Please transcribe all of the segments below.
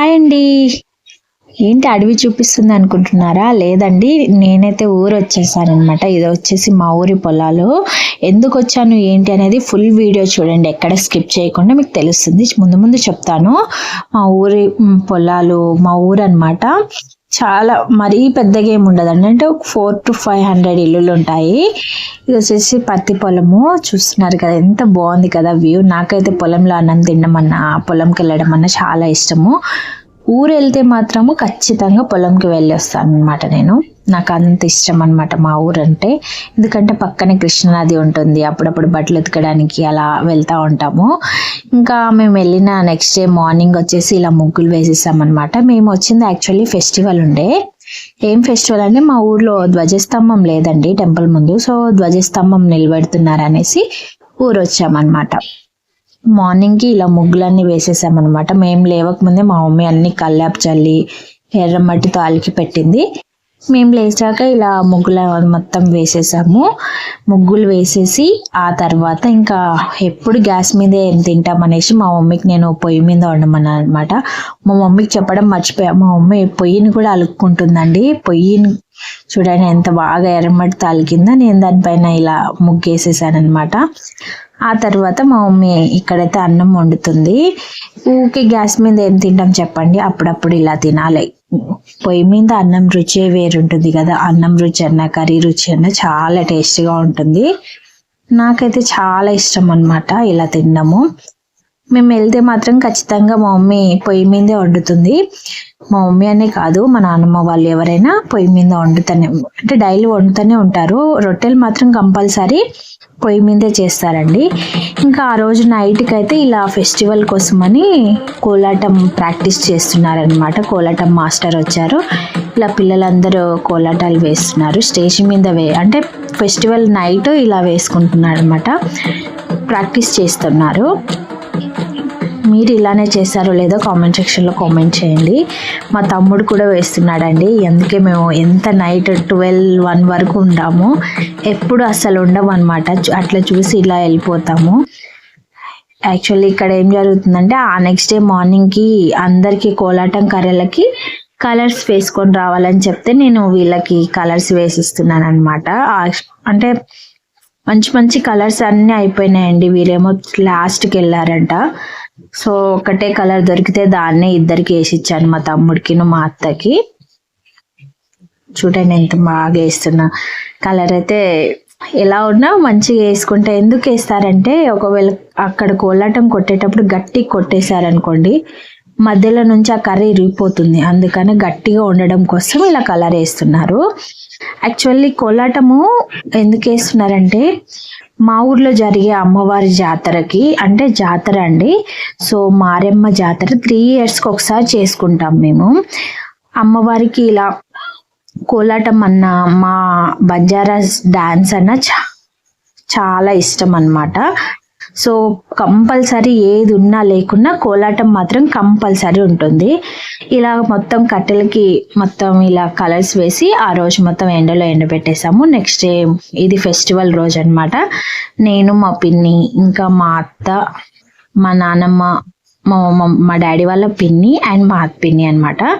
Hi అండి. ఏంటి అడవి చూపిస్తుంది అనుకుంటున్నారా? లేదండి నేనైతే ఊరు వచ్చేసాను అనమాట ఇది వచ్చేసి మా ఊరి పొలాలు. ఎందుకు వచ్చాను ఏంటి అనేది ఫుల్ వీడియో చూడండి. ఎక్కడ స్కిప్ చేయకుండా మీకు తెలుస్తుంది. ముందు ముందు చెప్తాను. మా ఊరి పొలాలు మా ఊరు అనమాట చాలా మరీ పెద్దగా ఏమి ఉండదండి. అంటే ఒక ఫోర్ టు ఫైవ్ హండ్రెడ్ ఇల్లులు ఉంటాయి. ఇది వచ్చేసి పత్తి పొలము. చూస్తున్నారు కదా ఎంత బాగుంది కదా వ్యూ నాకైతే పొలంలో అన్నం తినడం అన్నా పొలంకి వెళ్ళడం అన్నా చాలా ఇష్టము. ఊరు వెళ్తే మాత్రము ఖచ్చితంగా పొలంకి వెళ్ళొస్తాను అనమాట నేను. నాకు అంత ఇష్టం అనమాట మా ఊరు అంటే ఎందుకంటే పక్కనే కృష్ణానది ఉంటుంది. అప్పుడప్పుడు బట్టలు ఉతకడానికి అలా వెళ్తూ ఉంటాము. ఇంకా మేము వెళ్ళిన నెక్స్ట్ డే మార్నింగ్ వచ్చేసి ఇలా ముగ్గులు వేసేసామన్నమాట. మేము వచ్చింది యాక్చువల్లీ ఫెస్టివల్ ఉండే. ఏం ఫెస్టివల్ అంటే మా ఊర్లో ధ్వజస్తంభం లేదండి టెంపుల్ ముందు. సో ధ్వజస్తంభం నిలబెడుతున్నారు అనేసి ఊరు వచ్చామన్నమాట మార్నింగ్కి ఇలా ముగ్గులన్నీ వేసేసామన్నమాట. మేము లేవకముందే మా మమ్మీ అన్ని కల్లాపు చల్లి ఎర్రమట్టి తాలికి పెట్టింది. మేము లేచాక ఇలా ముగ్గుల మొత్తం వేసేసాము. ముగ్గులు వేసేసి ఆ తర్వాత ఇంకా ఎప్పుడు గ్యాస్ మీదే తింటాం అనేసి మా మమ్మీకి నేను పొయ్యి మీద వండమన్నాను అనమాట మా మమ్మీకి చెప్పడం మర్చిపోయా. మా మమ్మీ పొయ్యిని కూడా అలుక్కుంటుందండి. పొయ్యిని చూడండి ఎంత బాగా ఎర్రమట్టి తాలికిందో నేను దానిపైన ఇలా ముగ్గేసేసానమాట ఆ తర్వాత మా మమ్మీ ఇక్కడైతే అన్నం వండుతుంది. ఊకే గ్యాస్ మీద ఏం తింటాం చెప్పండి. అప్పుడప్పుడు ఇలా తినాలి. పొయ్యి మీద అన్నం రుచే వేరుంటుంది కదా. అన్నం రుచి అన్న కర్రీ రుచి అన్న చాలా టేస్టీగా ఉంటుంది. నాకైతే చాలా ఇష్టం అన్నమాట ఇలా తినడము. మేము వెళ్తే మాత్రం ఖచ్చితంగా మా మమ్మీ పొయ్యి మీదే వండుతుంది. మా మమ్మీ అనే కాదు మా నాన్నమ్మ వాళ్ళు ఎవరైనా పొయ్యి మీద వండుతూనే అంటే డైలీ వండుతూనే ఉంటారు. రొట్టెలు మాత్రం కంపల్సరీ పొయ్యి మీదే చేస్తారండి. ఇంకా ఆ రోజు నైట్కి అయితే ఇలా ఫెస్టివల్ కోసమని కోలాటం ప్రాక్టీస్ చేస్తున్నారనమాట కోలాటం మాస్టర్ వచ్చారు. ఇలా పిల్లలందరూ కోలాటాలు వేస్తున్నారు. స్టేజ్ మీద వే అంటే ఫెస్టివల్ నైట్ ఇలా వేసుకుంటున్నారు అనమాట ప్రాక్టీస్ చేస్తున్నారు. మీరు ఇలానే చేస్తారో లేదో కామెంట్ సెక్షన్లో కామెంట్ చేయండి. మా తమ్ముడు కూడా వేస్తున్నాడండి. అందుకే మేము ఎంత నైట్ ట్వెల్వ్ వన్ వరకు ఉంటాము ఎప్పుడు అసలు ఉండము అనమాట అట్లా చూసి ఇలా వెళ్ళిపోతాము. యాక్చువల్లీ ఇక్కడ ఏం జరుగుతుందంటే ఆ నెక్స్ట్ డే మార్నింగ్కి అందరికీ కోలాటం కర్రలకి కలర్స్ వేసుకొని రావాలని చెప్తే నేను వీళ్ళకి కలర్స్ వేసిస్తున్నాను అనమాట అంటే మంచి మంచి కలర్స్ అన్నీ అయిపోయినాయండి. వీరేమో లాస్ట్కి వెళ్ళారంట. సో ఒకటే కలర్ దొరికితే దాన్నే ఇద్దరికి వేసి ఇచ్చాను మా తమ్ముడికి మా అత్తకి. చూడండి ఎంత బాగా వేస్తున్నా. కలర్ అయితే ఎలా ఉన్నా మంచిగా వేసుకుంటే ఎందుకు వేస్తారంటే ఒకవేళ అక్కడ కోలాటం కొట్టేటప్పుడు గట్టి కొట్టేశారనుకోండి మధ్యలో నుంచి ఆ కర్రీ ఇరిగిపోతుంది అందుకని గట్టిగా ఉండడం కోసం ఇలా కలర్ వేస్తున్నారు. యాక్చువల్లీ కోలాటము ఎందుకు వేస్తున్నారంటే మా ఊర్లో జరిగే అమ్మవారి జాతరకి అంటే జాతర అండి. సో మారెమ్మ జాతర త్రీ ఇయర్స్కి ఒకసారి చేసుకుంటాం మేము. అమ్మవారికి ఇలా కోలాటం అన్న మా బంజారాస్ డాన్స్ అన్న చా- చాలా ఇష్టం అన్నమాట. సో కంపల్సరీ ఏది ఉన్నా లేకున్నా కోలాటం మాత్రం కంపల్సరీ ఉంటుంది. ఇలా మొత్తం కట్టెలకి మొత్తం ఇలా కలర్స్ వేసి ఆ రోజు మొత్తం ఎండలో ఎండబెట్టేసాము. నెక్స్ట్ డే ఇది ఫెస్టివల్ రోజు అన్నమాట. నేను మా పిన్ని ఇంకా మా అత్త మా నాన్నమ్మ మా మా- డాడీ వాళ్ళ పిన్ని అండ్ మా అత్త పిన్ని అన్నమాట.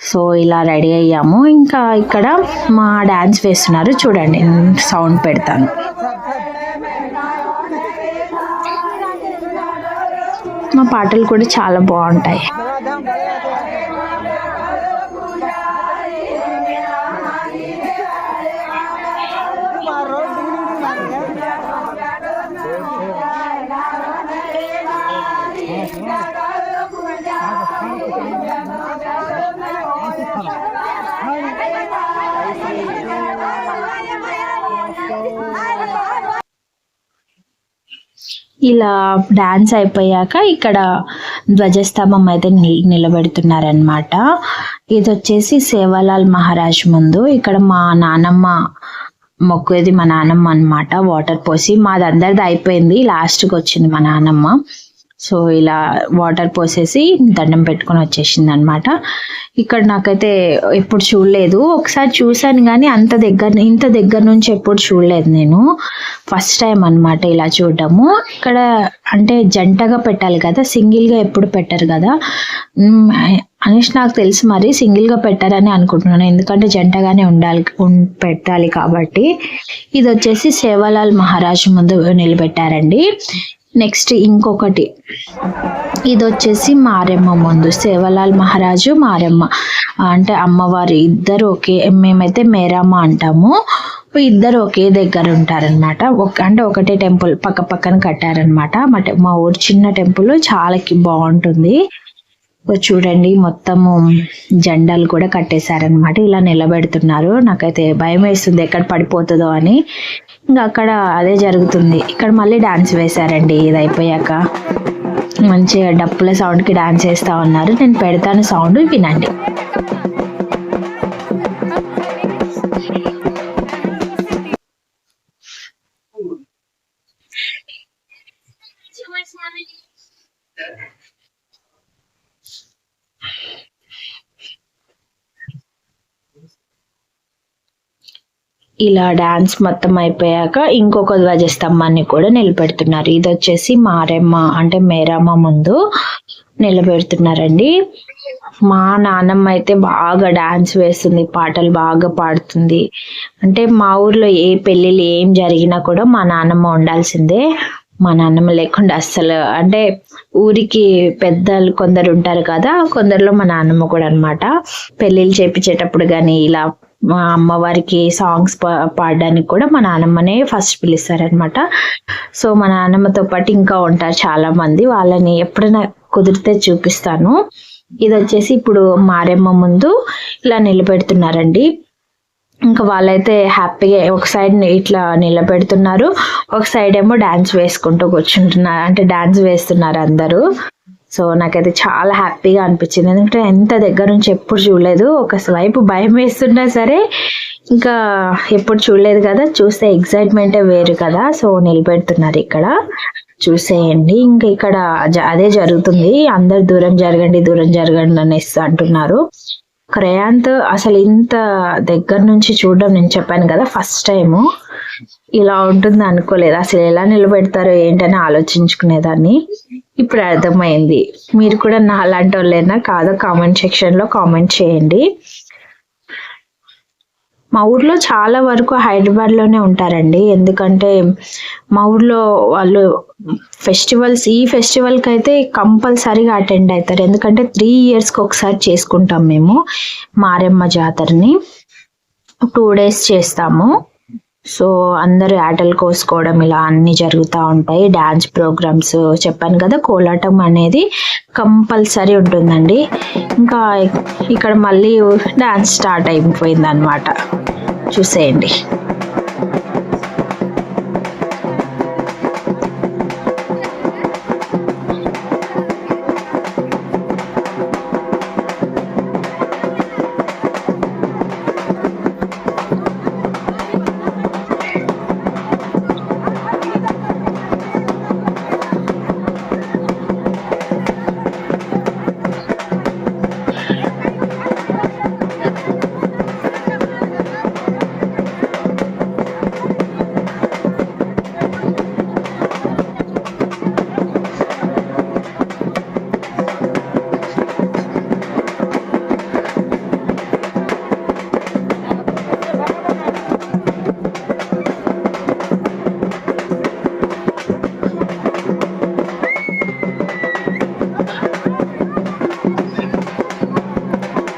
సో ఇలా రెడీ అయ్యాము. ఇంకా ఇక్కడ మా డాన్స్ వేస్తున్నారు. చూడండి సౌండ్ పెడతాను. మా పాటలు కూడా చాలా బాగుంటాయి. ఇలా డాన్స్ అయిపోయాక ఇక్కడ ధ్వజస్తంభం అయితే నిల్- నిలబెడుతున్నారనమాట ఇది వచ్చేసి సేవాలాల్ మహారాజ్ ముందు. ఇక్కడ మా నానమ్మ మొక్కేది మా నానమ్మ అన్నమాట. వాటర్ పోసి మాది అందరిది అయిపోయింది. లాస్ట్కి వచ్చింది మా నానమ్మ. సో ఇలా వాటర్ పోసేసి దండం పెట్టుకొని వచ్చేసింది అనమాట ఇక్కడ నాకైతే ఎప్పుడు చూడలేదు. ఒకసారి చూశాను కానీ అంత దగ్గర ఇంత దగ్గర నుంచి ఎప్పుడు చూడలేదు నేను. ఫస్ట్ టైం అన్నమాట ఇలా చూడడము. ఇక్కడ అంటే జంటగా పెట్టాలి కదా సింగిల్గా ఎప్పుడు పెట్టరు కదా. అనేసి నాకు తెలుసు మరి సింగిల్గా పెట్టారని అనుకుంటున్నాను. ఎందుకంటే జంటగానే ఉండాలి పెట్టాలి కాబట్టి. ఇది వచ్చేసి సేవాలాల్ మహారాజ్ ముందు నిలబెట్టారండి. నెక్స్ట్ ఇంకొకటి. ఇది వచ్చేసి మారెమ్మ ముందు. సేవలాల్ మహారాజు మారెమ్మ. అంటే అమ్మవారు ఇద్దరు ఒకే మేమైతే మేరమ్మ అంటాము. ఇద్దరు ఒకే దగ్గర ఉంటారనమాట ఒక అంటే ఒకటే టెంపుల్ పక్క పక్కన కట్టారనమాట మా మా ఊరు చిన్న టెంపుల్ చాలా బాగుంటుంది. చూడండి మొత్తము జెండాలు కూడా కట్టేశారనమాట ఇలా నిలబెడుతున్నారు. నాకైతే భయం వేస్తుంది ఎక్కడ పడిపోతుందో అని. ఇంకా అక్కడ అదే జరుగుతుంది. ఇక్కడ మళ్ళీ డాన్స్ వేశారండి. ఇది అయిపోయాక మంచిగా డప్పుల సౌండ్కి డాన్స్ వేస్తా ఉన్నారు. నేను పెడతాను సౌండ్ వినండి. ఇలా డాన్స్ మొత్తం అయిపోయాక ఇంకొక ధ్వజస్తంభాన్ని కూడా నిలబెడుతున్నారు. ఇది వచ్చేసి మారెమ్మ అంటే మేరమ్మ ముందు నిలబెడుతున్నారండి. మా నాన్నమ్మ అయితే బాగా డాన్స్ వేస్తుంది పాటలు బాగా పాడుతుంది. అంటే మా ఊర్లో ఏ పెళ్ళిళ్ళు ఏం జరిగినా కూడా మా నాన్నమ్మ ఉండాల్సిందే. మా నాన్నమ్మ లేకుండా అస్సలు అంటే ఊరికి పెద్దలు కొందరు ఉంటారు కదా కొందరిలో మా నాన్నమ్మ కూడా అనమాట పెళ్ళిళ్ళు చేపించేటప్పుడు కానీ ఇలా మా అమ్మవారికి సాంగ్స్ పాడడానికి కూడా మా నాన్నమ్మనే ఫస్ట్ పిలుస్తారనమాట సో మా నాన్నమ్మతో పాటు ఇంకా ఉంటారు చాలా మంది వాళ్ళని ఎప్పుడైనా కుదిరితే చూపిస్తాను. ఇది వచ్చేసి ఇప్పుడు మారెమ్మ ముందు ఇలా నిలబెడుతున్నారండి. ఇంకా వాళ్ళైతే హ్యాపీగా ఒక సైడ్ ఇట్లా నిలబెడుతున్నారు. ఒక సైడ్ ఏమో డాన్స్ వేసుకుంటూ కూర్చుంటున్నారు అంటే డాన్స్ వేస్తున్నారు అందరూ. సో నాకైతే చాలా హ్యాపీగా అనిపించింది. ఎందుకంటే ఎంత దగ్గర నుంచి ఎప్పుడు చూడలేదు. ఒక వైపు భయం వేస్తున్నా సరే ఇంకా ఎప్పుడు చూడలేదు కదా. చూస్తే ఎగ్జైట్మెంటే వేరు కదా. సో నిలబెడుతున్నారు ఇక్కడ. చూసేయండి. ఇంకా ఇక్కడ జ- అదే జరుగుతుంది. అందరు దూరం జరగండి దూరం జరగండి అనేసి అంటున్నారు. క్రయాంత్ అసలు ఇంత దగ్గర నుంచి చూడడం నేను చెప్పాను కదా ఫస్ట్ టైము. ఇలా ఉంటుంది అనుకోలేదు అసలు ఎలా నిలబెడతారో ఏంటని ఆలోచించుకునేదాన్ని. ఇప్పుడు అర్థమైంది. మీరు కూడా నా అలాంటి వాళ్ళైనా కాదో కామెంట్ సెక్షన్లో కామెంట్ చేయండి. మా ఊర్లో చాలా వరకు హైదరాబాద్లోనే ఉంటారండి. ఎందుకంటే మా ఊర్లో వాళ్ళు ఫెస్టివల్స్ ఈ ఫెస్టివల్కి అయితే కంపల్సరీగా అటెండ్ అవుతారు ఎందుకంటే త్రీ ఇయర్స్కి ఒకసారి చేసుకుంటాం మేము మారెమ్మ జాతరని. టూ డేస్ చేస్తాము. సో అందరూ ఆటలు కోసుకోవడం ఇలా అన్ని జరుగుతూ ఉంటాయి. డాన్స్ ప్రోగ్రామ్స్ చెప్పాను కదా కోలాటం అనేది కంపల్సరీ ఉంటుందండి. ఇంకా ఇక్కడ మళ్ళీ డాన్స్ స్టార్ట్ అయిపోయింది అనమాట చూసేయండి.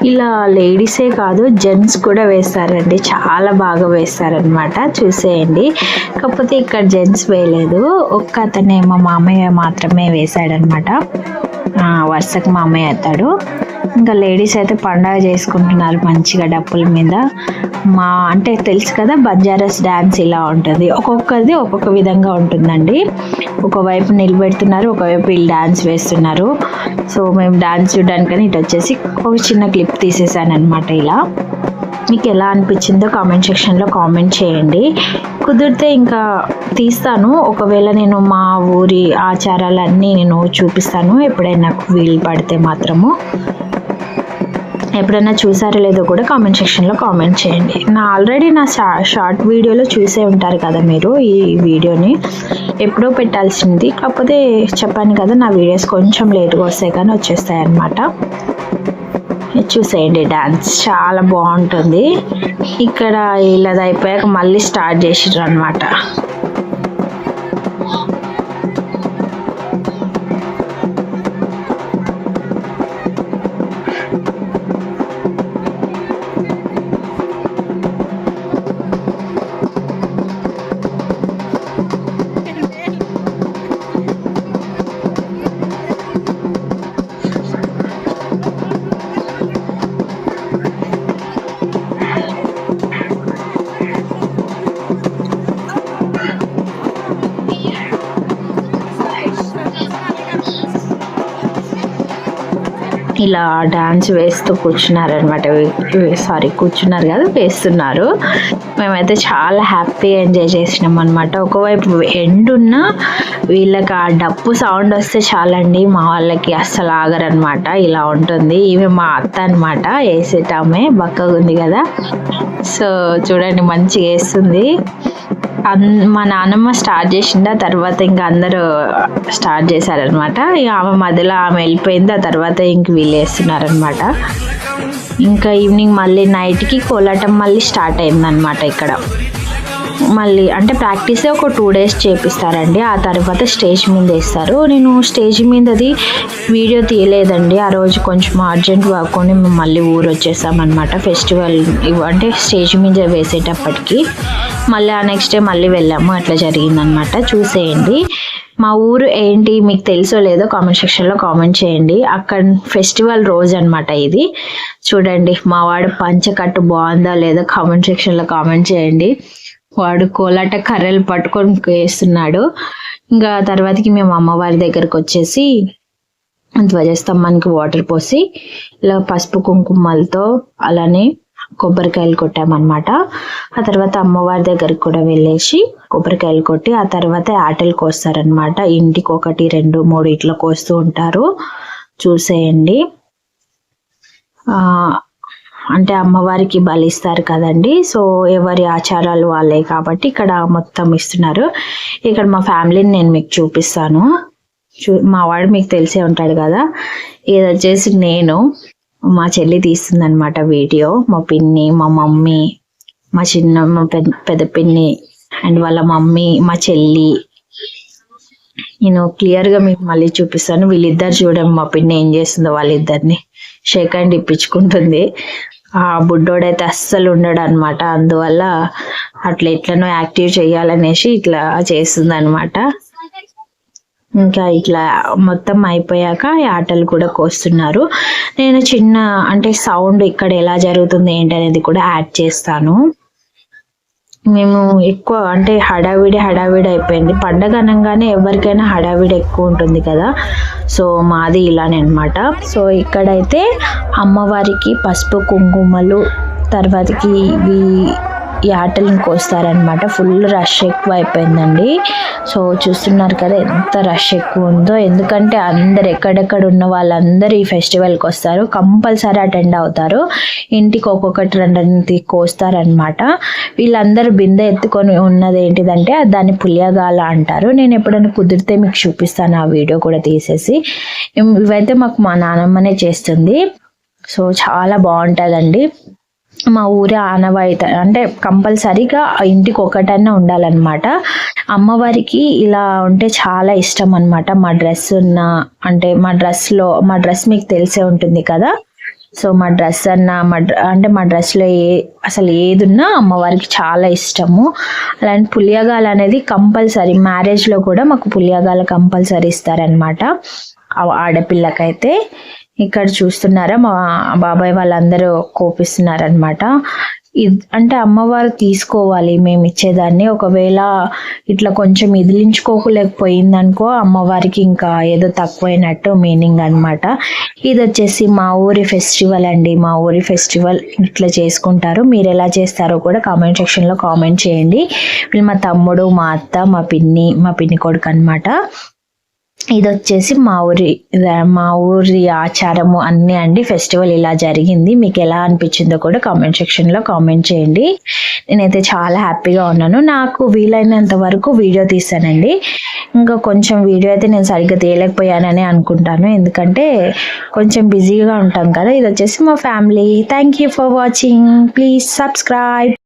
ఇలా లేడీసే కాదు జెంట్స్ కూడా వేస్తారండి. చాలా బాగా వేస్తారనమాట చూసేయండి. కాకపోతే ఇక్కడ జెంట్స్ వేయలేదు. ఒక్క అతనే మా మామయ్య మాత్రమే వేశాడనమాట వరుసకు మామయ్య అతడు. ఇంకా లేడీస్ అయితే పండగ చేసుకుంటున్నారు మంచిగా డప్పుల మీద. మా అంటే తెలుసు కదా బంజారాస్ డ్యాన్స్ ఇలా ఉంటుంది. ఒక్కొక్కది ఒక్కొక్క విధంగా ఉంటుందండి. ఒకవైపు నిలబెడుతున్నారు ఒకవైపు వీళ్ళు డ్యాన్స్ వేస్తున్నారు. సో మేము డ్యాన్స్ చూడడానికని ఇటు వచ్చేసి ఒక చిన్న క్లిప్ తీసేసాను అనమాట ఇలా. మీకు ఎలా అనిపించిందో కామెంట్ సెక్షన్లో కామెంట్ చేయండి. కుదిరితే ఇంకా తీస్తాను. ఒకవేళ నేను మా ఊరి ఆచారాలన్నీ నేను చూపిస్తాను. ఎప్పుడైనా నాకు వీలు పడితే మాత్రము. ఎప్పుడైనా చూసారో లేదో కూడా కామెంట్ సెక్షన్లో కామెంట్ చేయండి. నా ఆల్రెడీ నా షా- షార్ట్ వీడియోలో చూసే ఉంటారు కదా మీరు ఈ వీడియోని ఎప్పుడో పెట్టాల్సింది. కాకపోతే చెప్పాను కదా నా వీడియోస్ కొంచెం లేట్గా వస్తాయి కానీ వచ్చేస్తాయి అన్నమాట. చూసేయండి డ్యాన్స్ చాలా బాగుంటుంది. ఇక్కడ ఇలా అయిపోయాక మళ్ళీ స్టార్ట్ చేసిర్రు అనమాట ఇలా డాన్స్ వేస్తూ కూర్చున్నారనమాట సారీ కూర్చున్నారు కదా వేస్తున్నారు. మేమైతే చాలా హ్యాపీగా ఎంజాయ్ చేసినాం అనమాట ఒకవైపు ఎండ్ ఉన్న వీళ్ళకి ఆ డప్పు సౌండ్ వస్తే చాలండి మా వాళ్ళకి అస్సలు ఆగరనమాట ఇలా ఉంటుంది. ఈమె మా అత్త అనమాట వేసేటామే బక్కగా ఉంది కదా. సో చూడండి మంచిగా వేస్తుంది. మా నాన్నమ్మ స్టార్ట్ చేసింది ఆ తర్వాత ఇంకా అందరూ స్టార్ట్ చేశారనమాట ఇక ఆమె మధ్యలో ఆమె వెళ్ళిపోయింది ఆ తర్వాత ఇంక వీళ్ళు వేస్తున్నారనమాట ఇంకా ఈవినింగ్ మళ్ళీ నైట్కి కోలాటం మళ్ళీ స్టార్ట్ అయిందనమాట ఇక్కడ. మళ్ళీ అంటే ప్రాక్టీసే ఒక టూ డేస్ చేపిస్తారండి. ఆ తర్వాత స్టేజ్ మీద వేస్తారు. నేను స్టేజ్ మీదది వీడియో తీయలేదండి. ఆ రోజు కొంచెం అర్జెంట్ వర్క్ ఉండి మేము మళ్ళీ ఊరు వచ్చేసామన్నమాట. ఫెస్టివల్ అంటే స్టేజ్ మీద వేసేటప్పటికి మళ్ళీ ఆ నెక్స్ట్ డే మళ్ళీ వెళ్ళాము. అట్లా జరిగిందనమాట చూసేయండి. మా ఊరు ఏంటి మీకు తెలుసో లేదో కామెంట్ సెక్షన్లో కామెంట్ చేయండి. అక్కడ ఫెస్టివల్ రోజు అన్నమాట ఇది. చూడండి మా వాడు పంచకట్టు బాగుందా లేదో కామెంట్ సెక్షన్లో కామెంట్ చేయండి. వాడు కోలాట కర్రలు పట్టుకొని వేస్తున్నాడు. ఇంకా తర్వాతకి మేము అమ్మవారి దగ్గరకు వచ్చేసి ధ్వజస్తంభానికి వాటర్ పోసి ఇలా పసుపు కుంకుమలతో అలానే కొబ్బరికాయలు కొట్టామన్నమాట. ఆ తర్వాత అమ్మవారి దగ్గరికి కూడా వెళ్ళేసి కొబ్బరికాయలు కొట్టి ఆ తర్వాత ఆటలు కోస్తారనమాట ఇంటికి ఒకటి రెండు మూడు ఇట్లా కోస్తూ ఉంటారు. చూసేయండి. ఆ అంటే అమ్మవారికి బలిస్తారు కదండి. సో ఎవరి ఆచారాలు వాళ్ళే కాబట్టి ఇక్కడ మొత్తం ఇస్తున్నారు. ఇక్కడ మా ఫ్యామిలీని నేను మీకు చూపిస్తాను. చూ మా వాడు మీకు తెలిసే ఉంటాడు కదా. ఇది వచ్చేసి నేను మా చెల్లి తీస్తుంది అనమాట వీడియో. మా పిన్ని మా మమ్మీ మా చిన్న మా పెద్ద పెద్ద పిన్ని అండ్ వాళ్ళ మమ్మీ మా చెల్లి. నేను క్లియర్గా మీకు మళ్ళీ చూపిస్తాను. వీళ్ళిద్దరు చూడండి మా పిన్ని ఏం చేస్తుందో వాళ్ళిద్దరిని. షేక్ హ్యాండ్ ఇప్పించుకుంటుంది. ఆ బుడ్డోడైతే అస్సలు ఉండడు అనమాట అందువల్ల అట్లా ఎట్లనో యాక్టివ్ చేయాలనేసి ఇట్లా చేస్తుంది అనమాట ఇంకా ఇట్లా మొత్తం అయిపోయాక ఈ ఆటలు కూడా కోస్తున్నారు. నేను చిన్న అంటే సౌండ్ ఇక్కడ ఎలా జరుగుతుంది ఏంటి అనేది కూడా యాడ్ చేస్తాను. మేము ఎక్కువ అంటే హడావిడి హడావిడి అయిపోయింది. పండగ అనగానే ఎవరికైనా హడావిడి ఎక్కువ ఉంటుంది కదా. సో మాది ఇలానే అనమాట సో ఇక్కడైతే అమ్మవారికి పసుపు కుంకుమలు తర్వాతకి ఇవి ఈ ఆటలను కోస్తారనమాట ఫుల్ రష్ ఎక్కువ అయిపోయిందండి. సో చూస్తున్నారు కదా ఎంత రష్ ఎక్కువ ఉందో. ఎందుకంటే అందరు ఎక్కడెక్కడ ఉన్న వాళ్ళందరూ ఈ ఫెస్టివల్కి వస్తారు. కంపల్సరీ అటెండ్ అవుతారు. ఇంటికి ఒక్కొక్కటి రెండు కోస్తారనమాట వీళ్ళందరూ బిందె ఎత్తుకొని ఉన్నది ఏంటిదంటే దాన్ని పులియగాల అంటారు. నేను ఎప్పుడైనా కుదిరితే మీకు చూపిస్తాను. ఆ వీడియో కూడా తీసేసి. ఇవైతే మాకు మా నానమ్మనే చేస్తుంది. సో చాలా బాగుంటుందండి. మా ఊరి ఆనవాయిత అంటే కంపల్సరీగా ఇంటికి ఒకటన్నా ఉండాలన్నమాట. అమ్మవారికి ఇలా ఉంటే చాలా ఇష్టం అనమాట మా డ్రెస్ ఉన్న అంటే మా డ్రెస్లో మా డ్రెస్ మీకు తెలిసే ఉంటుంది కదా? సో మా డ్రెస్ అన్న మా డ్ర- అంటే మా డ్రెస్లో ఏ అసలు ఏది ఉన్నా అమ్మవారికి చాలా ఇష్టము. అలాంటి పులియగాలు అనేది కంపల్సరీ మ్యారేజ్లో కూడా మాకు పులియగాలు కంపల్సరీ ఇస్తారనమాట ఆడపిల్లకైతే. ఇక్కడ చూస్తున్నారా మా బాబాయ్ వాళ్ళందరూ కోపిస్తున్నారనమాట అంటే అమ్మవారు తీసుకోవాలి మేము ఇచ్చేదాన్ని. ఒకవేళ ఇట్లా కొంచెం ఇదిలించుకోలేకపోయిందనుకో అమ్మవారికి ఇంకా ఏదో తక్కువైనట్టు మీనింగ్ అనమాట ఇది వచ్చేసి మా ఊరి ఫెస్టివల్ అండి మా ఊరి ఫెస్టివల్ ఇట్లా చేసుకుంటారు. మీరు ఎలా చేస్తారో కూడా కామెంట్ సెక్షన్లో కామెంట్ చేయండి. మా తమ్ముడు మా అత్త మా పిన్ని మా పిన్ని కొడుకు అనమాట ఇది వచ్చేసి మా ఊరి మా ఊరి ఆచారము అన్నీ అండి. ఫెస్టివల్ ఇలా జరిగింది. మీకు ఎలా అనిపించిందో కూడా కామెంట్ సెక్షన్లో కామెంట్ చేయండి. నేనైతే చాలా హ్యాపీగా ఉన్నాను. నాకు వీలైనంత వరకు వీడియో తీస్తానండి. ఇంకా కొంచెం వీడియో అయితే నేను సరిగ్గా తీయలేకపోయానని అనుకుంటాను. ఎందుకంటే కొంచెం బిజీగా ఉంటాం కదా. ఇది వచ్చేసి మా family. Thank you for watching. Please subscribe.